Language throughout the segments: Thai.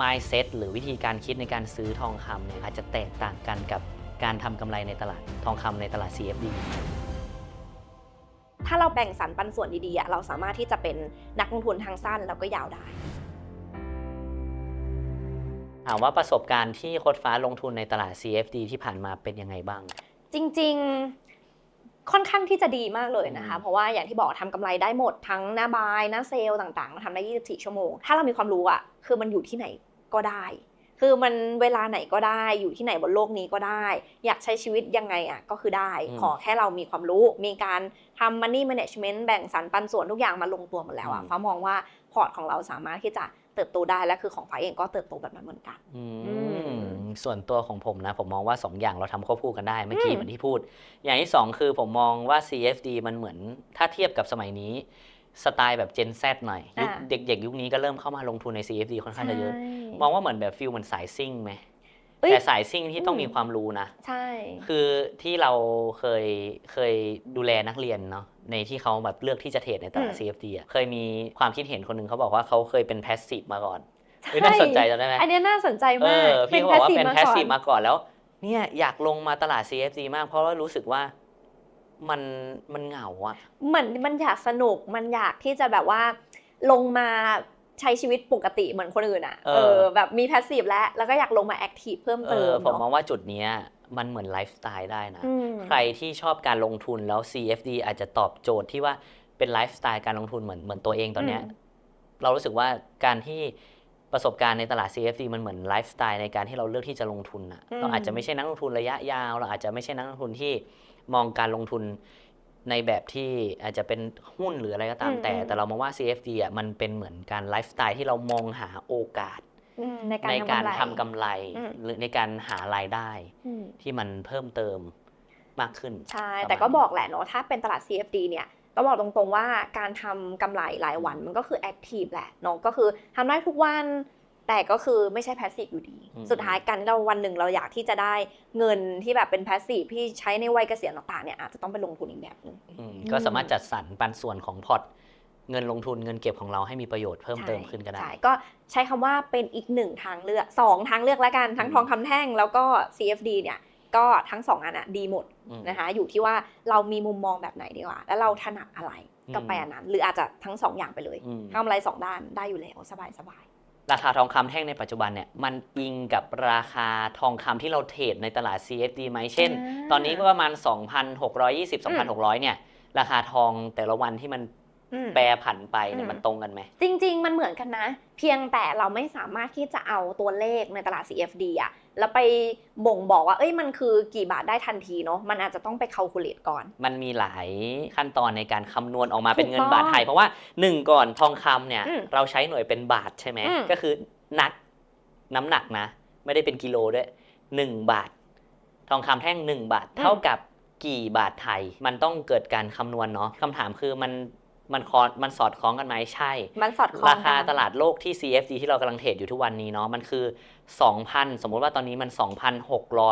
mindset หรือวิธีการคิดในการซื้อทองคำเนี่ยอาจจะแตกต่างกันกับการทำกำไรในตลาดทองคำในตลาด CFD ถ้าเราแบ่งสรรปันส่วนดีๆอะเราสามารถที่จะเป็นนักลงทุนทางสั้นแล้วก็ยาวได้ ถามว่าประสบการณ์ที่โคดฟ้าลงทุนในตลาด CFD ที่ผ่านมาเป็นยังไงบ้าง จริงๆค่อนข้างที่จะดีมากเลยนะคะอืมเพราะว่าอย่างที่บอกทำกำไรได้หมดทั้งหน้าบายหน้าเซลล์ต่างๆเราทำได้ 24 ชั่วโมง ถ้าเรามีความรู้อะคือมันอยู่ที่ไหน ก็ได้ คือมันเวลาไหนก็ได้อยู่ที่ไหนบนโลกนี้ก็ได้ อยากใช้ชีวิตยังไงอะก็คือได้อืมขอแค่เรามีความรู้ มีการทำ money management แบ่งสรรปันส่วนทุกอย่างมาลงตัวหมดแล้วอะอืมฟ้ามองว่าพอร์ตของเราสามารถที่จะเติบโตได้และคือของฟ้าเองก็เติบโตแบบนั้นเหมือนกันอือืมมส่วนตัวของผมนะ ผมมองว่า 2 อย่างเราทำควบคู่กันได้เมื่อกี้อืมเหมือนที่พูด อย่างที่ 2 คือผมมองว่า CFD มันเหมือนถ้าเทียบกับสมัยนี้ สไตล์แบบ Gen Z หน่อยยุคอ่า เด็กๆ ยุคนี้ก็เริ่มเข้ามาลงทุนใน CFD ค่อนข้างจะเยอะใช่มองว่าเหมือนแบบฟิลเหมือนสายซิ่งไหมเอ้ย แต่สายซิ่งที่ต้องอืม มีความรู้นะ ใช่ คือที่เราเคยเคยดูแลนักเรียนเนาะในที่เขาแบบเลือกที่จะเทรดในตลาด อืม CFD อะเคยมีความคิดเห็นคนหนึ่งเขาบอกว่าเขาเคยเป็นแพสซีฟมาก่อนเฮ้ยน่าสนใจจำได้ไหม อันเนี้ยน่าสนใจเอมากอพี่เขาบอกว่าเป็นแพสซีฟก่อนมาก่อนแล้วเนี่ยอยากลงมาตลาด CFD มากเพราะว่ารู้สึกว่า มันมันเหงาอะเหมือนมันอยากสนุกมันอยากที่จะแบบว่า ลงมาใช้ชีวิตปกติเหมือนคนอื่นอะเออเออแบบมีแพสซีฟแล้วแล้วก็อยากลงมาแอคทีฟเพิ่มเอเติอมผมมองเนาะว่าจุดเนี้ยมันเหมือนไลฟ์สไตล์ได้นะอืมใครที่ชอบการลงทุนแล้ว CFD อาจจะตอบโจทย์ที่ว่าเป็นไลฟ์สไตล์การลงทุนเหมือนเหมือนตัวเองตอนเนี้ยอืมเรารู้สึกว่าการที่ประสบการณ์ในตลาด CFD มันเหมือนไลฟ์สไตล์ในการที่เราเลือกที่จะลงทุนอะเราอาจจะไม่ใช่นักลงทุนระยะยาว เราอาจจะไม่ใช่นักลงทุนที่ มองการลงทุนในแบบที่อาจจะเป็นหุ้นหรืออะไรก็ตามแต่ แต่เรามองว่า CFD อะมันเป็นเหมือนการไลฟ์สไตล์ที่เรามองหาโอกาสอืมในการในทำการกำไรทำกำไรอืมหรือในการหารายได้อืมที่มันเพิ่มเติมมากขึ้น ใช่ประมาณแต่ก็นี้บอกแหละเนาะถ้าเป็นตลาด CFD เนี่ยก็บอกตรงๆว่าการทำกำไรรายวันมันก็คือแอคทีฟแหละเนาะก็คือทำได้ทุกวัน แต่ก็คือไม่ใช่แพสซีฟอยู่ดีอืมสุดท้ายการที่เราวันหนึ่งเราอยากที่จะได้เงินที่แบบเป็นแพสซีฟที่ใช้ในวัยเกษียณต่างๆเนี่ยอาจจะต้องไปลงทุนอีกแบบหนึงอืมก็สามารถจัดสรรปันส่วนของพอร์ตเงินลงทุนเงินเก็บของเราให้มีประโยชน์เพิ่มเติมขึ้นก็ได้ใช่ก็ใช้คำว่าเป็นอีกหนึ่งทางเลือกสองทางเลือกแล้วกันทั้งอืมทองคำแท่งแล้วก็ CFD เนี่ยก็ทั้งสองอันอะดีหมดอืมนะคะอยู่ที่ว่าเรามีมุมมองแบบไหนดีกว่า แล้วเราถนัดอะไรก็อืมไปอันนั้น หรืออาจจะทั้งสองอย่างไปเลยอืมทำอะไรสองด้านได้อยู่แล้วสบายสบาย ราคาทองคำแท่งในปัจจุบันเนี่ยมันอิงกับราคาทองคำที่เราเทรดในตลาด CFD ไหมเช่น ตอนนี้ก็ประมาณ 2,620 2,600 เนี่ย ราคาทองแต่ละวันที่มันอืมแปรผันไปเนี่ยอืมมันตรงกันไหม จริง ๆ มันเหมือนกันนะ เพียงแต่เราไม่สามารถที่จะเอาตัวเลขในตลาด CFD อะ แล้วไปบ่งบอกว่า เอ้ยมันคือกี่บาทได้ทันทีเนาะมันอาจจะต้องไปค a l คูลเลตก่อน มันมีหลายขั้นตอนในการคำนวณออกมาเป็นเงินถูกต้องบาทไทย เพราะว่าหนึ่งก่อนทองคำเนี่ย อืมเราใช้หน่วยเป็นบาทใช่ไหมอืม ก็คือนักน้ำหนักนะ ไม่ได้เป็นกิโลด้วยหนึ่งบาท ทองคำแท่งหนึ่งบาท เท่ากับกี่บาทไทย มันต้องเกิดการคำนวณเนาะคำถามคือมัน มันคอมันสอดคล้องกันไหมใช่ มันสอดคล้องราคากันตลาดโลกที่ CFD ที่เรากำลังเทรดอยู่ทุกวันนี้เนาะมันคือ 2,000 สมมุติว่าตอนนี้มัน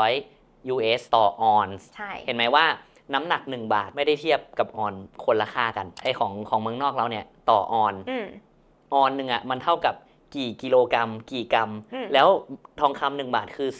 2,600 US ต่อออนซ์ใช่เห็นไหมว่าน้ำหนัก 1 บาทไม่ได้เทียบกับออนคนละค่ากันไอของของเมืองนอกเราเนี่ยต่อออนอืมออนหนึ่งอะมันเท่ากับ กี่กิโลกรัม กี่กรัม อืม แล้วทองคำหนึ่งบาทคือ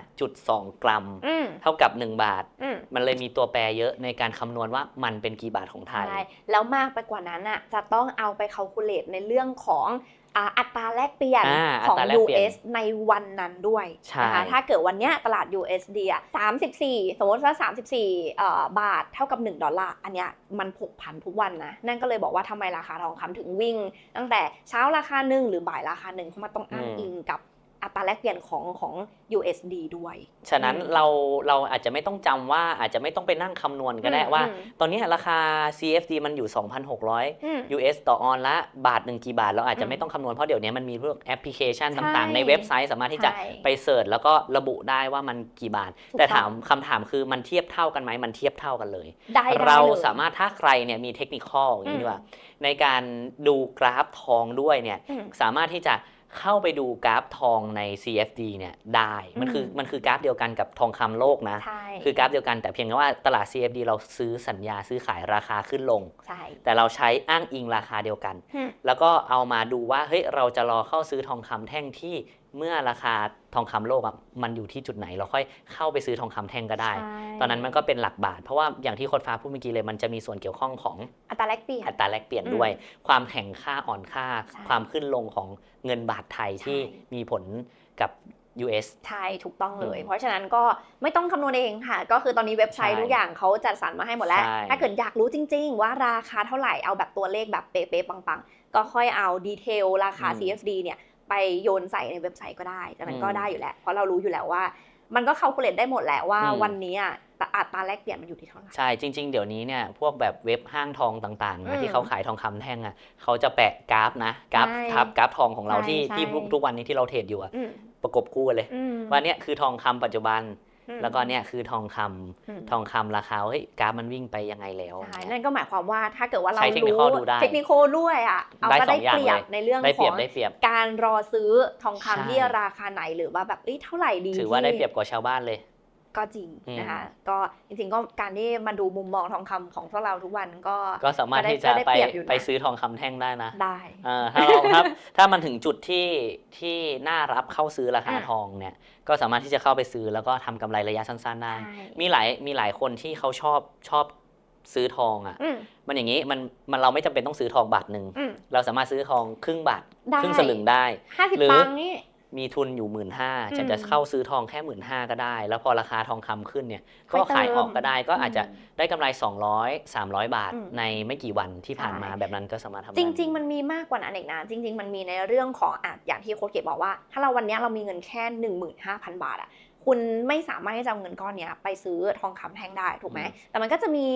15.2 กรัม อืมเท่ากับ 1 บาท อืมมันเลยมีตัวแปรเยอะในการคำนวณว่ามันเป็นกี่บาทของไทย ใช่แล้วมากไปกว่านั้นอะจะต้องเอาไปค a l คูลเลตในเรื่องของ อ่าอัตราแลกเปลี่ยนอ่าของอัตราแลกเปลี่ยน US ในวันนั้นด้วยใช่นะคะถ้าเกิดวันเนี้ยตลาด USD อะ34 สมมติว่า 34เอ่อบาทเท่ากับ 1 ดอลลาร์อันเนี้ยมันผกผันทุกวันนะ นั่นก็เลยบอกว่าทำไมราคาทองคำถึงวิ่ง ตั้งแต่เช้าราคาหนึ่งหรือบ่ายราคาหนึ่งเพราะมันต้องอ้างอืมอิงกับอั ตราแลกเปลี่ยนของของ USD ด้วย ฉะนั้นอืมเราเราอาจจะไม่ต้องจำว่าอาจจะไม่ต้องไปนั่งคำนวณก็ได้อืมว่าอืมตอนนี้ราคา CFD มันอยู่ 2,600อืม US ต่อออนละบาทหนึ่งกี่บาท เราอาจจะอืมไม่ต้องคำนวณเพราะเดี๋ยวนี้มันมีพวกแอปพลิเคชันใช่ต่างๆ ในเว็บไซต์สามารถที่จะใช่ไปเสิร์ชแล้วก็ระบุได้ว่ามันกี่บาทถูกแต่ต้องถามคำถามคือมันเทียบเท่ากันไหมมันเทียบเท่ากันเลยได้ได้เราลยสามารถถ้าใครเนี่ยมีเทคนิคอลอย่างอืนี้มดีกว่าในการดูกราฟทองด้วยเนี่ยอืมสามารถที่จะ เข้าไปดูกราฟทองใน CFD เนี่ยได้ มันคืออืมมันคือกราฟเดียวกันกับทองคำโลกนะ ใช่คือกราฟเดียวกันแต่เพียงแค่ว่าตลาด CFD เราซื้อสัญญาซื้อขายราคาขึ้นลง ใช่แต่เราใช้อ้างอิงราคาเดียวกันอืมแล้วก็เอามาดูว่าเฮ้ยเราจะรอเข้าซื้อทองคำแท่งที่ เมื่อราคาทองคำโลกอะมันอยู่ที่จุดไหน เราค่อยเข้าไปซื้อทองคำแท่งก็ได้ใช่ตอนนั้นมันก็เป็นหลักบาท เพราะว่าอย่างที่โคนฟ้าพูดเมื่อกี้เลยมันจะมีส่วนเกี่ยวข้องของอัตราแลกเปลี่ยนอัตราแลกเปลี่ยนอืมด้วย ความแข็งค่าอ่อนค่าใช่ความขึ้นลงของเงินบาทไทยที่ใช่มีผลกับ US ใช่ถูกต้องเลยอืมเพราะฉะนั้นก็ไม่ต้องคำนวณเองค่ะ ก็คือตอนนี้เว็บไซต์ใช่ทุกอย่างเขาจัดสรรมาให้หมดแล้วใช่ถ้าเกิดอยากรู้จริง ๆ ว่าราคาเท่าไหร่เอาแบบตัวเลขแบบเป๊ะๆปังๆ ก็ค่อยเอาดีเทลราคาอืม CFD เนี่ย ไปโยนใส่ในเว็บไซต์ก็ได้ดังนั้นก็อืมได้อยู่แล้วเพราะเรารู้อยู่แล้วว่า มันก็ค a l c u l a t e ได้หมดแหละว่าอืมวันนี้อะอัตราแลกเปลี่ยนมันอยู่ที่เท่าไหร่ใช่จริง ๆ เดี๋ยวนี้เนี่ยพวกแบบเว็บห้างทองต่างๆอืนะมที่เขาขายทองคำแท่งอะเขาจะแปะกราฟนะกราฟใช่ทับกราฟทองของเราใช่ที่ใช่ที่ทุกวันนี้ที่เราเทรดอยู่อะอืมประกบคู่กันเลยอืมว่าเนี่ยคือทองคำปัจจุบันอืม แล้วก็เนี่ยคือทองคำอืมทองคำราคาเฮ้ยกราฟมันวิ่งไปยังไงแล้วใช่นั่นก็หมายความว่าถ้าเกิดว่าเราใช้ technical ดูได้เทคนิคด้วยอะเอาได้ก็สได้องอย่างเปรียบเลยในเรื่องได้ขเปรีอยงบได้เปรียบการรอซื้อทองคำใช่ที่ราคาไหนหรือว่าแบบเอ้ยเท่าไหร่ดีถือว่าที่ได้เปรียบกว่าชาวบ้านเลย ก็จริงอืมนะคะก็จริงๆก็การที่มาดูมุมมองทองคำของพวกเราทุกวันก็ก็สามารถก็ได้ที่จะก็ได้ไปเปรียบอยู่นะไปซื้อทองคำแท่งได้นะได้อ่าถ้าเราครับถ้ามันถึงจุดที่ที่น่ารับเข้าซื้อราคาอะทองเนี่ยก็สามารถที่จะเข้าไปซื้อแล้วก็ทำกำไรระยะสั้นๆได้ใช่มีหลายมีหลายคนที่เขาชอบชอบซื้อทองอะอืมมันอย่างนี้มันมันเราไม่จำเป็นต้องซื้อทองบาทหนึ่งอืมเราสามารถซื้อทองครึ่งบาทได้ครึ่งสลึงได้ห้าสิบหรือตังค์นี่ มีทุนอยู่หมื่นห้าอืมจะจะเข้าซื้อทองแค่หมื่นห้าก็ได้ แล้วพอราคาทองคำขึ้นเนี่ยค่ก็อยเติมขายออกก็ได้ก็อาจจะอืมได้กำไร 200 300 บาทอืมในไม่กี่วันที่ผ่านใช่มาแบบนั้นก็สามารถทำได้จริง ๆ มันมีมากกว่านั้นอีกนะจริง ๆ มันมีในเรื่องของอะอย่างที่โค้ชเกตบอกว่า ถ้าเราวันเนี้ยเรามีเงินแค่ 15,000 บาทอะคุณไม่สามารถที่จะเอาเงินก้อนเนี้ยไปซื้อทองคำแท่งได้ถูกไหมอืมแต่มันก็จะมี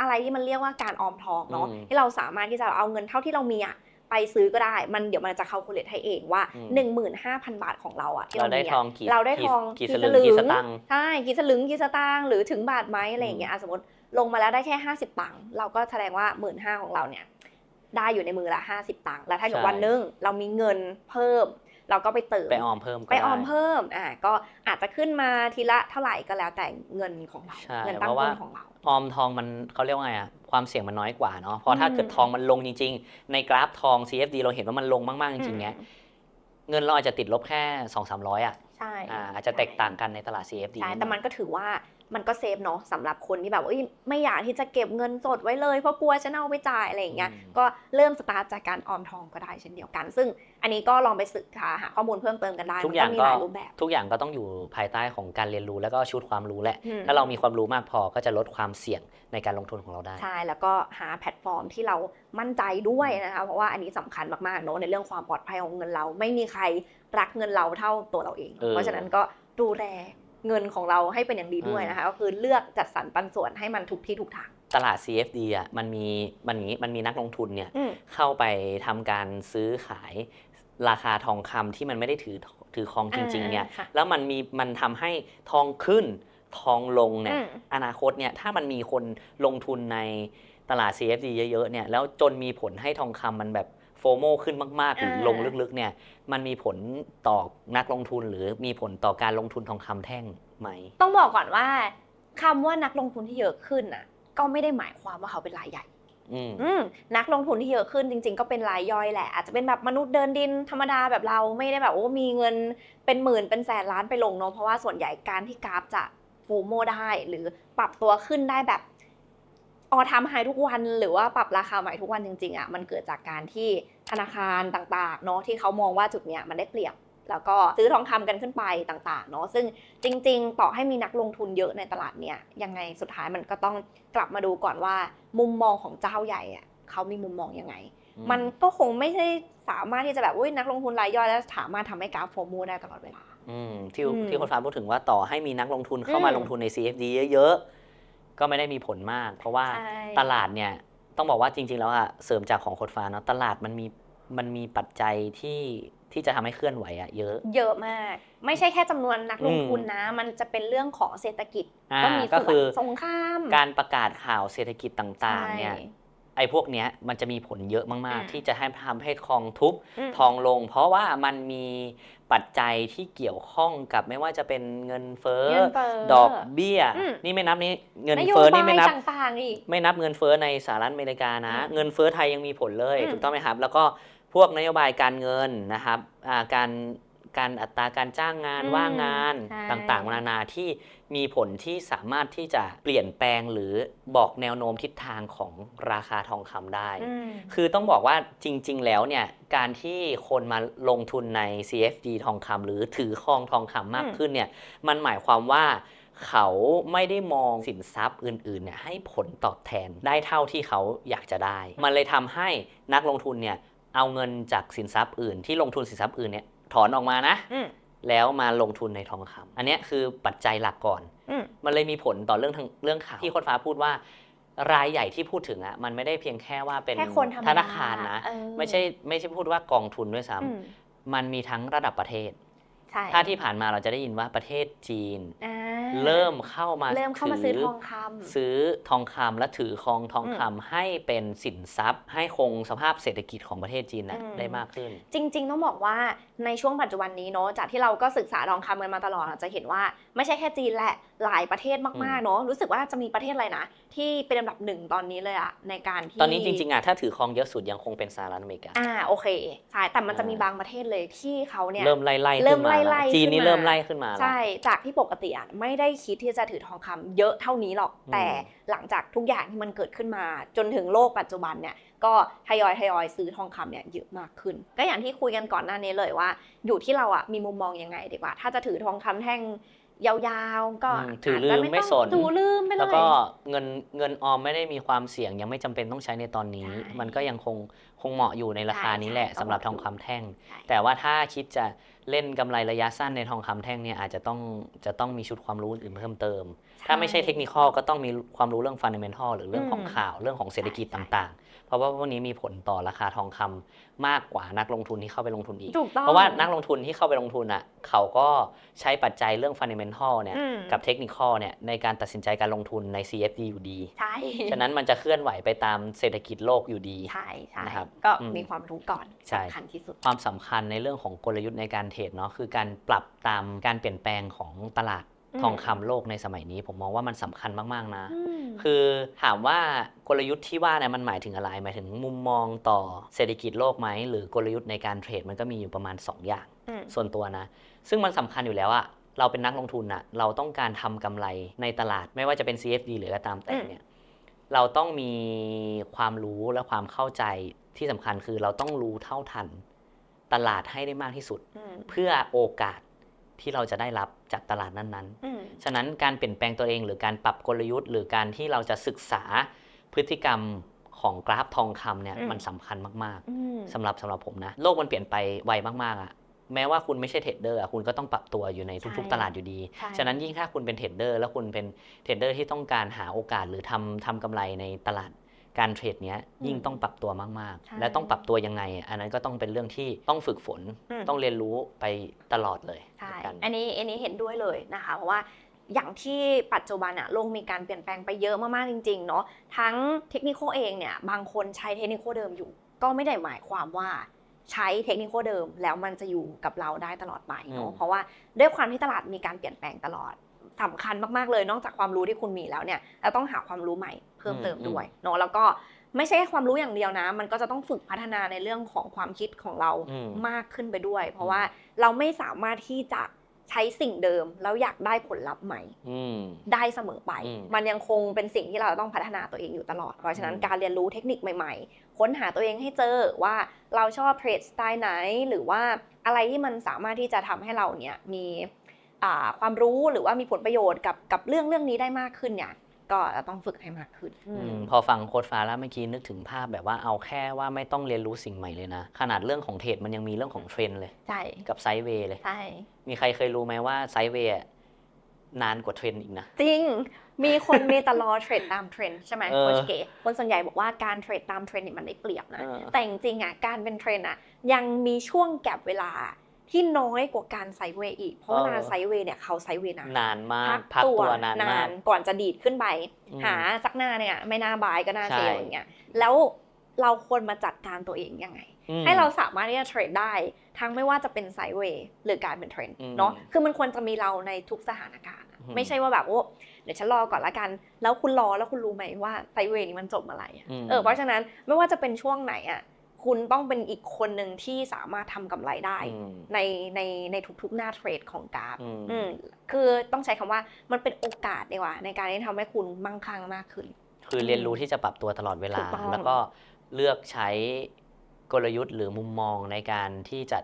อะไรที่มันเรียกว่าการออมทองเนาะอืมที่เราสามารถที่จะเอาเงินเท่าที่เรามีอะ ไปซื้อก็ได้ มันเดี๋ยวมันจะเข้าคูลเลตให้เองว่าอืม15,000 บาทของเราอะที่เราเราได้มีทอะองกี่เราได้ทองกี่สลึงกี่สตังค์ใช่กี่สลึงกี่สตางค์หรือถึงบาทไหมอะไรอย่างเงี้ยอะสมมติลงมาแล้วได้แค่ 50 ตังค์เราก็แสดงว่า 1 5ื่นของเราเนี่ยได้อยู่ในมือละ 50 ตังค์แล้วถ้าเกิดใช่วันหนึงเรามีเงินเพิ่ม เราก็ไปเติมไปออมเพิ่มก็ไปออมด้เพิ่มอะก็อาจจะขึ้นมาทีละเท่าไหร่ก็แล้วแต่เงินของเราใช่เงินตั้งเพราะต้ว่านของเราออมทองมันเขาเรียกว่าไงอะความเสี่ยงมันน้อยกว่าเนาะเพราะถ้าอืมเกิดทองมันลงจริง ๆ ในกราฟทอง CFD เราเห็นว่ามันลงมากๆจริงๆเนี้ยเงินเราอาจจะติดลบแค่2 3 0 0อะใช่อ่าอาจจะแตกต่างกันในตลาด CFD ใช่แต่มันก็ถือว่า มันก็เซฟเนาะสำหรับคนที่แบบว่าเอ้ยไม่อยากที่จะเก็บเงินสดไว้เลยเพราะกลัวฉันเอาไปจ่ายอะไรอย่างเงี้ยอืมก็เริ่มสตาร์ทจากการออมทองก็ได้เช่นเดียวกัน ซึ่งอันนี้ก็ลองไปศึกษาหาข้อมูลเพิ่มเติมกันได้ทุกอย่างมันมีก็หลายรูปแบบ ทุกอย่างก็ต้องอยู่ภายใต้ของการเรียนรู้แล้วก็ชุดความรู้แหละอืมถ้าเรามีความรู้มากพอก็จะลดความเสี่ยงในการลงทุนของเราได้ใช่แล้วก็หาแพลตฟอร์มที่เรามั่นใจด้วยนะคะเพราะว่าอันนี้สำคัญมากๆเนอะในเรื่องความปลอดภัยของเงินเรา ไม่มีใครรักเงินเราเท่าตัวเราเองเออเพราะฉะนั้นก็ดูแล เงินของเราให้เป็นอย่างดีด้วยนะคะ ก็คือเลือกจัดสรรปันส่วนให้มันถูกที่ถูกทางตลาด CFD อะมันมีมันอย่างนี้มันมีนักลงทุนเนี่ยอืมเข้าไปทำการซื้อขายราคาทองคำที่มันไม่ได้ถือถือครองจริงๆเนี่ยอ่าค่ะแล้วมันมีมันทำให้ทองขึ้นทองลงเนี่ยอืมอนาคตเนี่ยถ้ามันมีคนลงทุนในตลาด CFD เยอะๆเนี่ยแล้วจนมีผลให้ทองคำมันแบบ โฟโมขึ้นมากๆหรือลงลึกๆเนี่ยมันมีผลต่อนักลงทุนหรือมีผลต่อการลงทุนทองคำแท่งไหม ต้องบอกก่อนว่าคำว่านักลงทุนที่เยอะขึ้นน่ะ ก็ไม่ได้หมายความว่าเขาเป็นรายใหญ่อืมอืมนักลงทุนที่เยอะขึ้นจริง ๆ ก็เป็นรายย่อยแหละ อาจจะเป็นแบบมนุษย์เดินดินธรรมดาแบบเราไม่ได้แบบโอ้มีเงินเป็นหมื่นเป็นแสนล้านไปลงเนาะเพราะว่าส่วนใหญ่การที่กราฟจะโฟโมได้ หรือปรับตัวขึ้นได้แบบ ออทำไฮทุกวันหรือว่าปรับราคาใหม่ทุกวันจริงๆอะมันเกิดจากการที่ธนาคารต่างๆเนาะที่เขามองว่าจุดเนี้ยมันได้เปรียบ แล้วก็ซื้อทองคำกันขึ้นไปต่างๆเนาะซึ่งจริง ๆ ต่อให้มีนักลงทุนเยอะในตลาดเนี่ยยังไงสุดท้ายมันก็ต้องกลับมาดูก่อนว่า มุมมองของเจ้าใหญ่อะเขามีมุมมองยังไง มันก็คงไม่ใช่สามารถที่จะแบบอุ้ยนักลงทุนรายย่อยแล้วสามารถทำให้กราฟโฟมูได้ตลอดเวลาอืมที่อืมที่คนฟ้าพูดถึงว่าต่อให้มีนักลงทุนเข้ามาอืมลงทุนใน CFD เยอะๆ ก็ไม่ได้มีผลมาก เพราะว่าใช่ตลาดเนี่ยต้องบอกว่าจริง ๆ แล้วอะเสริมจากของโคดฟ้าเนาะตลาดมันมีมันมีปัจจัยที่ที่จะทำให้เคลื่อนไหวอะเยอะ เยอะมาก ไม่ใช่แค่จำนวนนักลงทุนอืมนะ มันจะเป็นเรื่องของเศรษฐกิจอ่าก็มีก็ส่วคืนอสงครามการประกาศข่าวเศรษฐกิจต่างๆเนี่ยใช่ ไอ้พวกเนี้ยมันจะมีผลเยอะมากอ่าๆที่จะให้ทำให้ทองทุบอืมทองลง เพราะว่ามันมีปัจจัยที่เกี่ยวข้องกับไม่ว่าจะเป็นเงินเฟ้อ เงินเฟ้อดอกเบี้ย อืม นี่ไม่นับนี้เงินนโยเฟ้อบานี่ไม่ยนับ ต่างๆอีก ไม่นับเงินเฟ้อในสหรัฐอเมริกานะอืมเงินเฟ้อไทยยังมีผลเลย อืมถูกต้องไหมครับ แล้วก็พวกนโยบายการเงินนะครับอ่าการ การอัตราการจ้างงานอืมว่างงานใช่ ต่างๆนานาที่มีผลที่สามารถที่จะเปลี่ยนแปลงหรือบอกแนวโน้มทิศทางของราคาทองคำได้ อืม คือต้องบอกว่าจริง ๆ แล้วเนี่ยการที่คนมาลงทุนใน CFD ทองคำหรือถือครองทองคำมากอืม ขึ้นเนี่ยมันหมายความว่าเขาไม่ได้มองสินทรัพย์อื่นๆเนี่ยให้ผลตอบแทนได้เท่าที่เขาอยากจะได้ มันเลยทำให้นักลงทุนเนี่ยเอาเงินจากสินทรัพย์อื่น ที่ลงทุนสินทรัพย์อื่นเนี่ย ถอนออกมานะอืมแล้วมาลงทุนในทองคำอันเนี้ยคือปัจจัยหลักก่อนอืมมันเลยมีผลต่อเรื่องทางเรื่องข่าวที่โคนฟ้าพูดว่ารายใหญ่ที่พูดถึงอะมันไม่ได้เพียงแค่ว่าเป็นแค่คนธรรมธดานาคารนะเออไม่ใช่ไม่ใช่พูดว่ากองทุนด้วยซ้ำอืมมันมีทั้งระดับประเทศใช่ถ้าที่ผ่านมาเราจะได้ยินว่าประเทศจีนอ่า เริ่มเข้ามาเริ่มเข้ามาซื้อทองคำซื้อทองคำและถือครองทองคำให้เป็นสินทรัพย์ ให้คงสภาพเศรษฐกิจของประเทศจีนนะอืมได้มากขึ้น จริง ๆ ต้องบอกว่าในช่วงปัจจุบันนี้เนาะจากที่เราก็ศึกษาทองคำกันมาตลอดอะจะเห็นว่าไม่ใช่แค่จีนแหละหลายประเทศมากๆเนาะรู้สึกว่าจะมีประเทศอะไรนะ ที่เป็นอันดับหนึ่งตอนนี้เลยอะในการที่ตอนนี้จริงๆอะถ้าถือครองเยอะสุดยังคงเป็นสหรัฐอเมริกาอ่าโอเคใช่แต่มันจะมีอ่าบางประเทศเลยที่เขาเนี่ยเริ่มไล่ไล่เริ่ขึ้มนมาไล่แล้วๆจีนนี่ขึ้นมาเริ่มไล่ขึ้นมาแล้วใช่จากที่ปกติอะไม่ได้คิดที่จะถือทองคำเยอะเท่านี้หรอกอืมแต่หลังจากทุกอย่างที่มันเกิดขึ้นมา จนถึงโลกปัจจุบันเนี่ย ก็ทยอยทยอยซื้อทองคำเนี่ยเยอะมากขึ้น ก็อย่างที่คุยกันก่อนหน้านี้เลยว่า อยู่ที่เราอะมีมุมมองยังไงดีกว่า ถ้าจะถือทองคำแท่งยาวๆ ก็อืมถือลืาจมจะไม่ต้องสนถือลืมไปเลยแล้วก็เงินเงินออมไม่ได้มีความเสี่ยงยังไม่จำเป็นต้องใช้ในตอนนี้ใช่มันก็ยังคงคงเหมาะอยู่ในราคานี้แหละใช่สำหรับก็ทเหมาะองคำแท่งใช่แต่ว่าถ้าคิดจะ เล่นกำไรระยะสั้นในทองคำแท่งเนี่ยอาจจะต้องจะต้องมีชุดความรู้อื่นเพิ่มเติม ถ้าไม่ใช่เทคนิคอลก็ต้องมีความรู้เรื่องฟันเดเมนทัลหรือเรื่องของอืมข่าวเรื่องของเศรษฐกิจใช่ต่างๆ เพราะว่าพวกนี้มีผลต่อราคาทองคำมากกว่านักลงทุนที่เข้าไปลงทุนอีกถูกต้องเพราะว่านักลงทุนที่เข้าไปลงทุนอะเขาก็ใช้ปัจจัยเรื่องฟันเดเมนทัลเนี่ยอืมกับเทคนิคอลเนี่ยในการตัดสินใจการลงทุนใน CFD อยู่ดีใช่ฉะนั้นมันจะเคลื่อนไหวไปตามเศรษฐกิจโลกอยู่ดีใช่ใช่นะครับก็อืมมีความรู้ก่อนใช่สำคัญที่สุดความสำคัญในเรื่องของกลยุทธ์ในการเทรดเนาะคือการปรับตามการเปลี่ยนแปลงของตลาดอืม ทองคำโลกในสมัยนี้ ผมมองว่ามันสำคัญมากๆนะอืมคือถามว่ากลยุทธ์ที่ว่าเนี่ยมันหมายถึงอะไร หมายถึงมุมมองต่อเศรษฐกิจโลกไหม หรือกลยุทธ์ในการเทรดมันก็มีอยู่ประมาณ 2 อย่างอืมส่วนตัวนะ ซึ่งมันสำคัญอยู่แล้วอะเราเป็นนักลงทุนอะเราต้องการทำกำไรในตลาดไม่ว่าจะเป็น CFD หรือก็ตามแต่อืมเนี่ยเราต้องมีความรู้และความเข้าใจที่สำคัญคือเราต้องรู้เท่าทัน ตลาดให้ได้มากที่สุดอืมเพื่อโอกาส ที่เราจะได้รับจากตลาดนั้นๆอืมฉะนั้นการเปลี่ยนแปลงตัวเองหรือการปรับกลยุทธ์ หรือการที่เราจะศึกษาพฤติกรรมของกราฟทองคำเนี่ยอืมมันสำคัญมากอืมๆสำหรับสำหรับผมนะ โลกมันเปลี่ยนไปไวมากๆอะแม้ว่าคุณไม่ใช่เทรดเดอร์อะคุณก็ต้องปรับตัวอยู่ในทุกใช่ๆตลาดอยู่ดีใช่ฉะนั้นยิ่งถ้าคุณเป็นเทรดเดอร์แล้วคุณเป็นเทรดเดอร์ที่ต้องการหาโอกาสหรือทำทำกำไรในตลาด การเทรดเนี้ยยิ่งต้องปรับตัวมากใช่ๆและต้องปรับตัวยังไง อันนั้นก็ต้องเป็นเรื่องที่ต้องฝึกฝนอืมต้องเรียนรู้ไปตลอดเลยใช่กันอันนี้อันนี้เห็นด้วยเลยนะคะ เพราะว่าอย่างที่ปัจจุบันอะโลกมีการเปลี่ยนแปลงไปเยอะมากๆจริงๆเนาะทั้งเทคนิคเองเนี่ยบางคนใช้เทคนิคเดิมอยู่ ก็ไม่ได้หมายความว่าใช้เทคนิคเดิมแล้วมันจะอยู่กับเราได้ตลอดไปเนาะอืมเพราะว่าด้วยความที่ตลาดมีการเปลี่ยนแปลงตลอด สำคัญมากๆเลย นอกจากความรู้ที่คุณมีแล้วเนี่ยเราต้องหาความรู้ใหม่เพิ่มเติมด้วยเนาะแล้วก็ไม่ใช่แค่ความรู้อย่างเดียวนะ มันก็จะต้องฝึกพัฒนาในเรื่องของความคิดของเราอืมมากขึ้นไปด้วย เพราะว่าเราไม่สามารถที่จะใช้สิ่งเดิมแล้วอยากได้ผลลัพธ์ใหม่อืมได้เสมอไปอืมมันยังคงเป็นสิ่งที่เราต้องพัฒนาตัวเองอยู่ตลอด เพราะฉะนั้นอืมการเรียนรู้เทคนิคใหม่ๆ ค้นหาตัวเองให้เจอว่าเราชอบเทรดสไตล์ไหน หรือว่าอะไรที่มันสามารถที่จะทำให้เราเนี่ยมีอ่า ความรู้หรือว่ามีผลประโยชน์กับกับเรื่องเรื่องนี้ได้มากขึ้นเนี่ยก็ต้องฝึกให้มากขึ้นอืมพอฟังโค้ดฟ้าแล้วเมื่อกี้นึกถึงภาพแบบว่าเอาแค่ว่าไม่ต้องเรียนรู้สิ่งใหม่เลยนะ ขนาดเรื่องของเทรดมันยังมีเรื่องของเทรนด์เลย ใช่ กับไซด์เวย์เลย ใช่ มีใครเคยรู้ไหมว่าไซด์เวย์อะนานกว่าเทรนด์อีกนะ จริง มีคนมีแตลอเทรดตามเทรนด์ใช่ไหมเออโคชเก๋คนส่วนใหญ่บอกว่าการเทรดตามเทรนด์เนี่ยมันได้เปรียบนะเออแต่จริงๆอะการเป็นเทรนด์อะยังมีช่วงแก็บเวลา ที่น้อยกว่าการไซด์เวย์อีก เพราะว่าเออการไซด์เวย์เนี่ยเขาไซด์เวย์นานนานมาก พักตัวนานมากก่อนจะดีดขึ้นไปอืมหาสักหน้าเนี่ยไม่น่าบายก็น่าใช่เซลล์อย่างเงี้ยแล้วเราควรมาจัดการตัวเองยังไงอืมให้เราสามารถที่จะเทรดได้ ทั้งไม่ว่าจะเป็นไซด์เวย์หรือการเป็นเทรนด์อืมเนาะคือมันควรจะมีเราในทุกสถานการณ์อะอืมไม่ใช่ว่าแบบโอ้เดี๋ยวฉันรอก่อนละกัน แล้วคุณรอแล้วคุณรู้ไหมว่าไซด์เวย์นี้มันจบเมื่อไหร่อะอืมเออเพราะฉะนั้นไม่ว่าจะเป็นช่วงไหนอะ คุณต้องเป็นอีกคนหนึ่งที่สามารถทำกำไรได้อืมในในในทุกๆหน้าเทรดของกราฟอืมอืมคือต้องใช้คำว่ามันเป็นโอกาสดีกว่า ในการที่ทำให้คุณมั่งคั่งมากขึ้น คือเรียนรู้ที่จะปรับตัวตลอดเวลาถูกต้องแล้วก็เลือกใช้กลยุทธ์หรือมุมมองในการที่จะ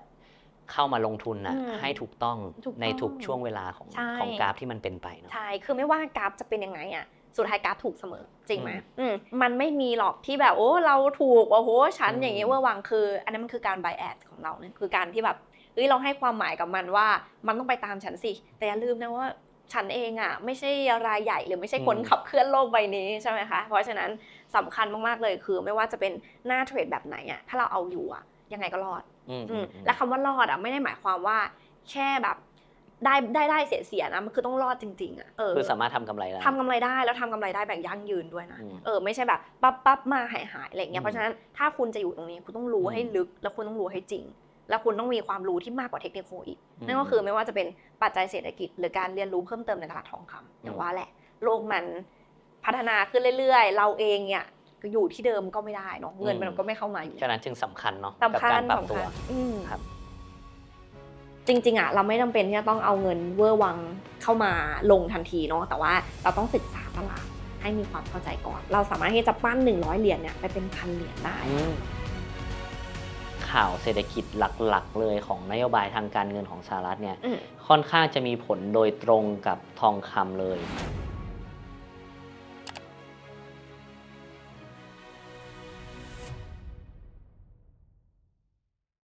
เข้ามาลงทุนนะอืมให้ถูกต้องถูกต้องในทุกช่วงเวลาของใช่ของกราฟที่มันเป็นไปเนาะใช่ คือไม่ว่ากราฟจะเป็นยังไงอะ สุดท้ายกราฟถูกเสมอจริงไหมอืมอืมมันไม่มีหรอกที่แบบโอ้เราถูกโอ้โหฉันอืมอย่างนี้เวอร์วังคือ อันนั้นมันคือการ bias ของเราเนี่ยคือการที่แบบเฮ้ยเราให้ความหมายกับมันว่า มันต้องไปตามฉันสิ แต่อย่าลืมนะว่าฉันเองอะไม่ใช่รายใหญ่หรือไม่ใช่คนขับเคลื่อนโลกใบนี้ใช่ไหมคะ เพราะฉะนั้นสำคัญมากๆเลยคือ ไม่ว่าจะเป็นหน้าเทรดแบบไหนอะถ้าเราเอาอยู่อะยังไงก็รอด อืมอืมอืมและคำว่ารอดอะไม่ได้หมายความว่าแค่แบบ ได้ได้ได้เสียเสียนะมันคือต้องรอดจริงๆอะเออคือสามารถทำกำไรได้ ทำกำไรได้แล้วทำกำไรได้แบบยั่งยืนด้วยนะอืมเออไม่ใช่แบบปั๊บปั๊บมาหายหายอะไรเงี้อืยมเพราะฉะนั้นถ้าคุณจะอยู่ตรงนี้คุณต้องรู้อืมให้ลึก แล้วคุณต้องรู้ให้จริง แล้วคุณต้องมีความรู้ที่มากกว่าเทคนิคอีกอืมนั่นก็คือไม่ว่าจะเป็นปัจจัยเศรษฐกิจ หรือการเรียนรู้เพิ่มเติมในตลาดทองคำอย่างว่าแหละ โลกมันพัฒนาขึ้นเรื่อยๆ เราเองเนี่ยก็อยู่ที่เดิมก็ไม่ได้เนาะเงินมันก็ไม่เข้ามาอยู่ฉะนั้นจึงสำคัญเนาะสำกับคัญการปรับสำตัว คัญอืม ครับ จริงๆอะเราไม่จำเป็นที่จะต้องเอาเงินเวอร์วังเข้ามาลงทันทีเนาะแต่ว่าเราต้องศึกษาตลาดให้มีความเข้าใจก่อน เราสามารถที่จะปั้น 100 เหรียญเนี่ยไปเป็นพันเหรียญได้อืมข่าวเศรษฐกิจหลักๆ เลยของนโยบายทางการเงินของสหรัฐเนี่ย อืม ค่อนข้างจะมีผลโดยตรงกับทองคำเลย